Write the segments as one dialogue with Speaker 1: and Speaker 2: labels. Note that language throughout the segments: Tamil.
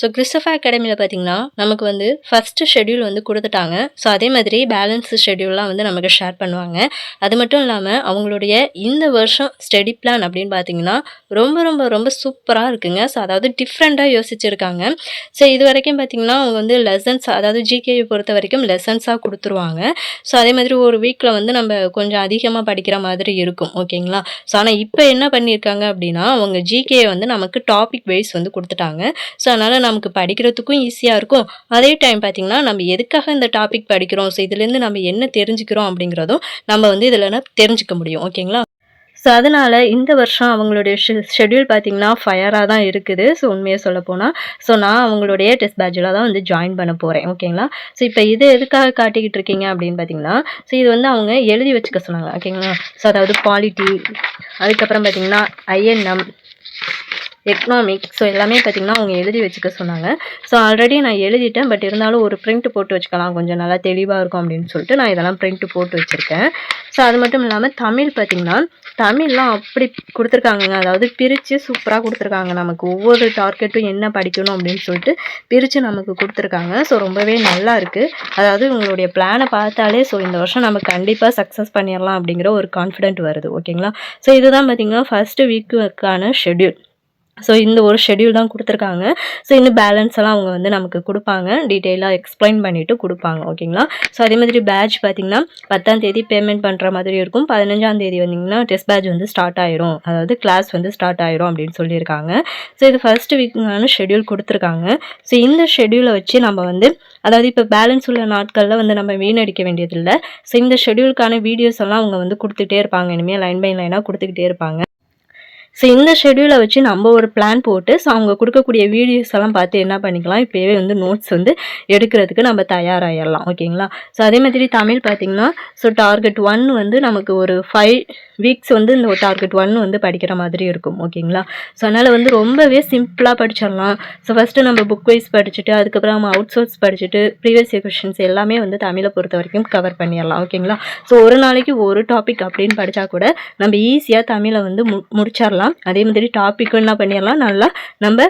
Speaker 1: so கிறிஸ்டபா அகாடமியில் பார்த்தீங்கன்னா நமக்கு வந்து ஃபஸ்ட்டு ஷெட்யூல் வந்து கொடுத்துட்டாங்க. ஸோ அதே மாதிரி பேலன்ஸ் ஷெடியூல்லாம் வந்து நமக்கு ஷேர் பண்ணுவாங்க. அது மட்டும் இல்லாமல் அவங்களுடைய இந்த வருஷம் ஸ்டடி பிளான் அப்படின்னு பார்த்தீங்கன்னா ரொம்ப ரொம்ப ரொம்ப சூப்பராக இருக்குங்க. ஸோ அதாவது டிஃப்ரெண்ட்டாக யோசிச்சிருக்காங்க. ஸோ இது வரைக்கும் பார்த்தீங்கன்னா அவங்க வந்து லெசன்ஸ் அதாவது ஜிகேயை பொறுத்த வரைக்கும் லெசன்ஸாக கொடுத்துருவாங்க. ஸோ அதே மாதிரி ஒரு வீக்கில் வந்து நம்ம கொஞ்சம் அதிகமாக படிக்கிற மாதிரி இருக்கும். ஓகேங்களா ஸோ ஆனால் இப்போ என்ன பண்ணியிருக்காங்க அப்படின்னா அவங்க ஜிகேயை வந்து நமக்கு டாபிக் வைஸ் வந்து கொடுத்துட்டாங்க. ஸோ அதனால் நமக்கு படிக்கிறதுக்கும் ஈஸியாக இருக்கும். அதே டைம் பார்த்திங்கன்னா நம்ம எதுக்காக இந்த டாபிக் படிக்கிறோம்? ஸோ இதுலேருந்து நம்ம என்ன தெரிஞ்சுக்கிறோம் அப்படிங்கிறதும் நம்ம வந்து இதில் தெரிஞ்சுக்க முடியும். ஓகேங்களா? ஸோ அதனால் இந்த வருஷம் அவங்களுடைய ஷெ ஷெட்யூல் பார்த்திங்கன்னா ஃபயராக தான் இருக்குது. ஸோ உண்மையை சொல்ல போனால் ஸோ நான் அவங்களுடைய டெஸ்ட் பேட்சில் தான் வந்து ஜாயின் பண்ண போகிறேன் ஓகேங்களா? ஸோ இப்போ இது எதுக்காக காட்டிக்கிட்டு இருக்கீங்க அப்படின்னு பார்த்தீங்கன்னா ஸோ இது வந்து அவங்க எழுதி வச்சுக்க சொன்னாங்க. ஓகேங்களா? ஸோ அதாவது பாலிட்டி அதுக்கப்புறம் பார்த்திங்கன்னா ஐஎன்எம் எக்கனாமிக் ஸோ எல்லாமே பார்த்திங்கன்னா அவங்க எழுதி வச்சுக்க சொன்னாங்க. ஸோ ஆல்ரெடி நான் எழுதிட்டேன். பட் இருந்தாலும் ஒரு பிரிண்ட் போட்டு வச்சுக்கலாம். கொஞ்சம் நல்லா தெளிவாக இருக்கும் அப்படின்னு சொல்லிட்டு நான் இதெல்லாம் பிரிண்ட் போட்டு வச்சுருக்கேன். ஸோ அது மட்டும் இல்லாமல் தமிழ் பார்த்திங்கன்னா தமிழ்லாம் அப்படி கொடுத்துருக்காங்கங்க. அதாவது பிரித்து சூப்பராக கொடுத்துருக்காங்க. நமக்கு ஒவ்வொரு டார்கெட்டும் என்ன படிக்கணும் அப்படின்னு சொல்லிட்டு பிரித்து நமக்கு கொடுத்துருக்காங்க. ஸோ ரொம்பவே நல்லா இருக்குது அதாவது உங்களுடைய பிளானை பார்த்தாலே ஸோ இந்த வருஷம் நம்ம கண்டிப்பாக சக்ஸஸ் பண்ணிடலாம் அப்படிங்கிற ஒரு கான்ஃபிடென்ட் வருது. ஓகேங்களா ஸோ இதுதான் பார்த்திங்கன்னா ஃபஸ்ட்டு வீக்குக்கான ஷெட்யூல் ஸோ இந்த ஒரு ஷெடியூல் தான் கொடுத்துருக்காங்க. ஸோ இன்னும் பேலன்ஸ் எல்லாம் அவங்க வந்து நமக்கு கொடுப்பாங்க. டீட்டெயிலாக எக்ஸ்பிளைன் பண்ணிவிட்டு கொடுப்பாங்க. ஓகேங்களா ஸோ அதே மாதிரி பேட்ச் பார்த்திங்கன்னா பத்தாம் தேதி பேமெண்ட் பண்ணுற மாதிரி இருக்கும். பதினஞ்சாம் தேதி வந்திங்கன்னா டெஸ்ட் பேட்ச் வந்து ஸ்டார்ட் ஆயிரும். அதாவது கிளாஸ் வந்து ஸ்டார்ட் ஆயிரும் அப்படின்னு சொல்லியிருக்காங்க. ஸோ இது ஃபஸ்ட்டு வீக்கான ஷெடியூல் கொடுத்துருக்காங்க. ஸோ இந்த ஷெடியூலை வச்சு நம்ம வந்து அதாவது இப்போ பேலன்ஸ் உள்ள நாட்களில் வந்து நம்ம வீணடிக்க வேண்டியதில்லை. ஸோ இந்த ஷெடியூலுக்கான வீடியோஸ் எல்லாம் அவங்க வந்து கொடுத்துட்டே இருப்பாங்க. இனிமேல் லைன் பை லைனாக கொடுத்துக்கிட்டே இருப்பாங்க. ஸோ இந்த ஷெடியூலை வச்சு நம்ம ஒரு பிளான் போட்டு ஸோ அவங்க கொடுக்கக்கூடிய வீடியோஸ் எல்லாம் பார்த்து என்ன பண்ணிக்கலாம்? இப்போவே வந்து நோட்ஸ் வந்து எடுக்கிறதுக்கு நம்ம தயாராகிடலாம் ஓகேங்களா ஸோ அதே மாதிரி தமிழ் பார்த்திங்கன்னா ஸோ டார்கெட் ஒன் வந்து நமக்கு ஒரு ஃபைவ் வீக்ஸ் வந்து இந்த டார்கெட் ஒன் வந்து படிக்கிற மாதிரி இருக்கும். ஓகேங்களா ஸோ அதனால் வந்து ரொம்பவே சிம்பிளாக படிச்சிடலாம் ஸோ ஃபஸ்ட்டு நம்ம புக் வைஸ் படிச்சுட்டு அதுக்கப்புறம் நம்ம அவுட் சோர்ஸ் படிச்சுட்டு ப்ரீவியஸ் இயர் கொஷின்ஸ் எல்லாமே வந்து தமிழை பொறுத்த வரைக்கும் கவர் பண்ணிடலாம் ஓகேங்களா ஸோ ஒரு நாளைக்கு ஒரு டாபிக் அப்படின்னு படித்தா கூட நம்ம ஈஸியாக தமிழை வந்து மு முடிச்சிடலாம் பண்ணிடலாம் அதே மாதிரி டாப்பிக்கும் என்ன பண்ணிடலாம். நல்லா நம்ம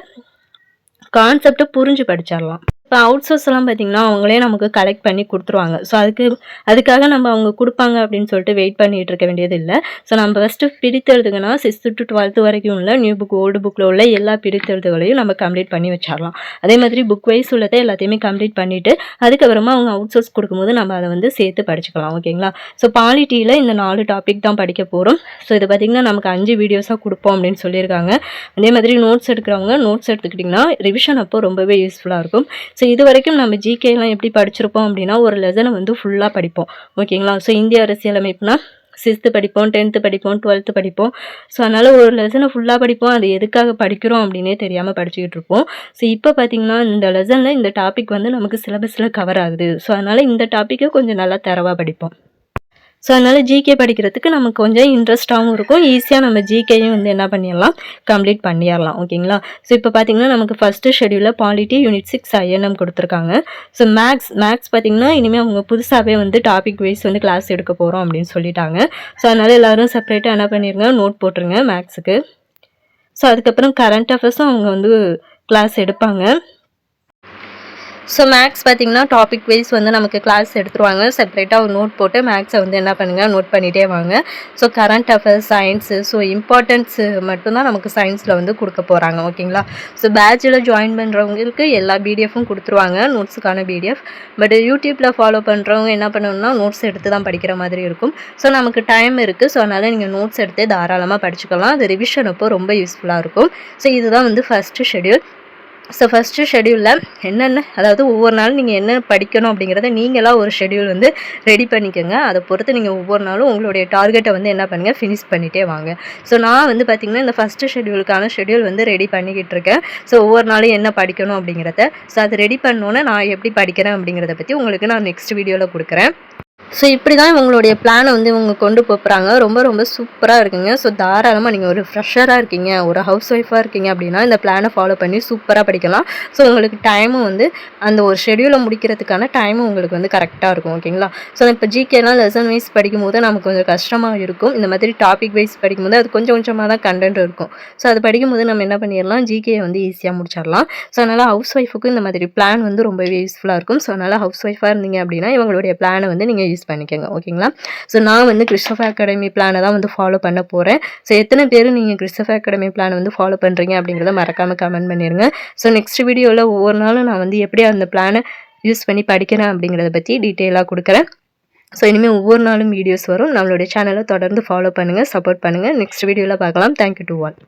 Speaker 1: கான்செப்டை புரிஞ்சு படிச்சிடலாம். இப்போ அவுட் சோர்ஸ்லாம் பார்த்திங்கன்னா அவங்களே நமக்கு கலெக்ட் பண்ணி கொடுத்துருவாங்க. ஸோ அதுக்கு அதுக்காக நம்ம அவங்க கொடுப்பாங்க அப்படின்னு சொல்லிட்டு வெயிட் பண்ணிகிட்டு இருக்க வேண்டியது இல்லை. ஸோ நம்ம ஃபஸ்ட்டு பிரித்தெழுதுங்கன்னா சிக்ஸ்த்து டு டுவெல்த்து வரைக்கும் உள்ள நியூ புக் ஓல்டு புக்கில் உள்ள எல்லா பிரித்தெழுதுகளையும் நம்ம கம்ப்ளீட் பண்ணி வச்சிடலாம். அதே மாதிரி புக் வைஸ் உள்ளதை எல்லாத்தையுமே கம்ப்ளீட் பண்ணிவிட்டு அதுக்கப்புறமா அவங்க அவுட் சோர்ஸ் கொடுக்கும்போது நம்ம அதை வந்து சேர்த்து படிச்சுக்கலாம் ஓகேங்களா ஸோ பாலிட்டியில் இந்த நாலு டாபிக் தான் படிக்க போகிறோம் ஸோ இது பார்த்திங்கன்னா நமக்கு அஞ்சு வீடியோஸாக கொடுப்போம் அப்படின்னு சொல்லியிருக்காங்க. அதே மாதிரி நோட்ஸ் எடுக்கிறவங்க நோட்ஸ் எடுத்துக்கிட்டிங்கன்னா ரிவிஷன் அப்போ ரொம்பவே யூஸ்ஃபுல்லாக இருக்கும். ஸோ இது வரைக்கும் நம்ம ஜிகேலாம் எப்படி படிச்சிருப்போம் அப்படின்னா ஒரு லெசனை வந்து ஃபுல்லாக படிப்போம். ஓகேங்களா ஸோ இந்திய அரசியலமைப்புனா சிக்ஸ்த்து படிப்போம் டென்த்து படிப்போம் டுவெல்த்து படிப்போம். ஸோ அதனால் ஒரு லெசனை ஃபுல்லாக படிப்போம். அது எதுக்காக படிக்கிறோம் அப்படின்னே தெரியாமல் படிச்சுக்கிட்டு இருப்போம். ஸோ இப்போ பார்த்திங்கன்னா இந்த லெசனில் இந்த டாபிக் வந்து நமக்கு சிலபஸில் கவர் ஆகுது. ஸோ அதனால் இந்த டாப்பிக்கை கொஞ்சம் நல்லா தரவாக படிப்போம். ஸோ அதனால் ஜிகே படிக்கிறதுக்கு நமக்கு கொஞ்சம் இன்ட்ரெஸ்ட்டாகவும் இருக்கும். ஈஸியாக நம்ம ஜிகேயும் வந்து என்ன பண்ணிடலாம்? கம்ப்ளீட் பண்ணிடலாம். ஓகேங்களா ஸோ இப்போ பார்த்திங்கன்னா நமக்கு ஃபஸ்ட்டு ஷெடியூலில் பாலிட்டி யூனிட் சிக்ஸ் ஐஎன்எம் கொடுத்துருக்காங்க. ஸோ மேக்ஸ் மேக்ஸ் பார்த்திங்கன்னா இனிமேல் அவங்க புதுசாகவே வந்து டாபிக் வைஸ் வந்து கிளாஸ் எடுக்க போகிறோம் அப்படின்னு சொல்லிட்டாங்க. ஸோ அதனால் எல்லோரும் செப்பரேட்டாக என்ன பண்ணிடுங்க நோட் போட்டுருங்க மேக்ஸுக்கு ஸோ அதுக்கப்புறம் கரண்ட் அஃபேர்ஸும் அவங்க வந்து கிளாஸ் எடுப்பாங்க. ஸோ மேக்ஸ் பார்த்திங்கன்னா டாபிக் வைஸ் வந்து நமக்கு கிளாஸ் எடுத்துருவாங்க. செப்பரேட்டாக ஒரு நோட் போட்டு மேக்ஸை வந்து என்ன பண்ணுங்கள் நோட் பண்ணிகிட்டே வாங்க. So current affairs science so importance மட்டும்தான் நமக்கு சயின்ஸில் வந்து கொடுக்க போகிறாங்க ஓகேங்களா ஸோ பேட்சில் ஜாயின் பண்ணுறவங்களுக்கு எல்லா பிடிஎஃப்பும் கொடுத்துருவாங்க. நோட்ஸுக்கான பிடிஎஃப் பட் யூடியூப்பில் ஃபாலோ பண்ணுறவங்க என்ன பண்ணணும்னா நோட்ஸ் எடுத்து தான் படிக்கிற மாதிரி இருக்கும். ஸோ நமக்கு டைம் இருக்குது ஸோ அதனால் நீங்கள் நோட்ஸ் எடுத்து தாராளமாக படிச்சுக்கலாம். அது ரிவிஷன் அப்போ ரொம்ப யூஸ்ஃபுல்லாக இருக்கும். ஸோ இதுதான் வந்து ஃபஸ்ட்டு ஷெடியூல் ஸோ ஃபஸ்ட்டு ஷெடியூலில் என்னென்ன அதாவது ஒவ்வொரு நாளும் நீங்கள் என்ன படிக்கணும் அப்படிங்கிறத நீங்களாக ஒரு ஷெடியூல் வந்து ரெடி பண்ணிக்கோங்க. அதை பொறுத்து நீங்கள் ஒவ்வொரு நாளும் உங்களுடைய டார்கெட்டை வந்து என்ன பண்ணுங்கள் ஃபினிஷ் பண்ணிகிட்டே வாங்க. ஸோ நான் வந்து பார்த்திங்கன்னா இந்த ஃபஸ்ட்டு ஷெடியூலுக்கான ஷெடியூல் வந்து ரெடி பண்ணிக்கிட்டு இருக்கேன். ஸோ ஒவ்வொரு நாளும் என்ன படிக்கணும் அப்படிங்கிறத. ஸோ அதை ரெடி பண்ணோன்னே நான் எப்படி படிக்கிறேன் அப்படிங்கிறத பற்றி உங்களுக்கு நான் நெக்ஸ்ட் வீடியோவில் கொடுக்குறேன். ஸோ இப்படி தான் இவங்களுடைய பிளானை வந்து இவங்க கொண்டு போகிறாங்க ரொம்ப ரொம்ப சூப்பராக இருக்குங்க. ஸோ தாராளமாக நீங்கள் ஒரு ஃப்ரெஷராக இருக்கீங்க ஒரு ஹவுஸ் ஒய்ஃபாக இருக்கீங்க அப்படின்னா இந்த பிளானை ஃபாலோ பண்ணி சூப்பராக படிக்கலாம். ஸோ உங்களுக்கு டைமும் வந்து அந்த ஒரு ஷெடியூலை முடிக்கிறதுக்கான டைமும் உங்களுக்கு வந்து கரெக்டாக இருக்கும் ஓகேங்களா ஸோ இப்போ ஜிகேலாம் லெசன் வைஸ் படிக்கும்போது நமக்கு கொஞ்சம் கஷ்டமாக இருக்கும். இந்த மாதிரி டாபிக் வைஸ் படிக்கும்போது அது கொஞ்சம் கொஞ்சமாக தான் கண்டென்ட் இருக்கும். ஸோ அது படிக்கும்போது நம்ம என்ன பண்ணிடலாம்? ஜிகே வந்து ஈஸியாக முடிச்சிடலாம். ஸோ அதனால் ஹவுஸ் ஒய்ஃபுக்கும் இந்த மாதிரி பிளான் வந்து ரொம்பவே யூஸ்ஃபுல்லாக இருக்கும். ஸோ அதனால் ஹவுஸ் ஒய்ஃபாக இருந்தீங்க அப்படின்னா இவங்களுடைய பிளானை வந்து நீங்கள் யூஸ் பண்ணிக்கோங்க ஓகேங்களா ஸோ நான் வந்து கிறிஸ்டஃப் அகாடமி பிளானை தான் வந்து ஃபாலோ பண்ண போகிறேன் ஸோ எத்தனை பேர் நீங்கள் கிறிஸ்டஃப் அகாடமி பிளானை வந்து ஃபாலோ பண்ணுறீங்க அப்படிங்கிறத மறக்காமல் கமெண்ட் பண்ணிடுங்க ஸோ நெக்ஸ்ட் வீடியோவில் ஒவ்வொரு நாளும் நான் வந்து எப்படி அந்த பிளானை யூஸ் பண்ணி படிக்கிறேன் அப்படிங்கிறத பற்றி டீட்டெயிலாக கொடுக்குறேன். ஸோ இனிமேல் ஒவ்வொரு நாளும் வீடியோஸ் வரும். நம்மளுடைய சேனலை தொடர்ந்து ஃபாலோ பண்ணுங்கள் சப்போர்ட் பண்ணுங்கள் நெக்ஸ்ட் வீடியோவில் பார்க்கலாம். Thank you to all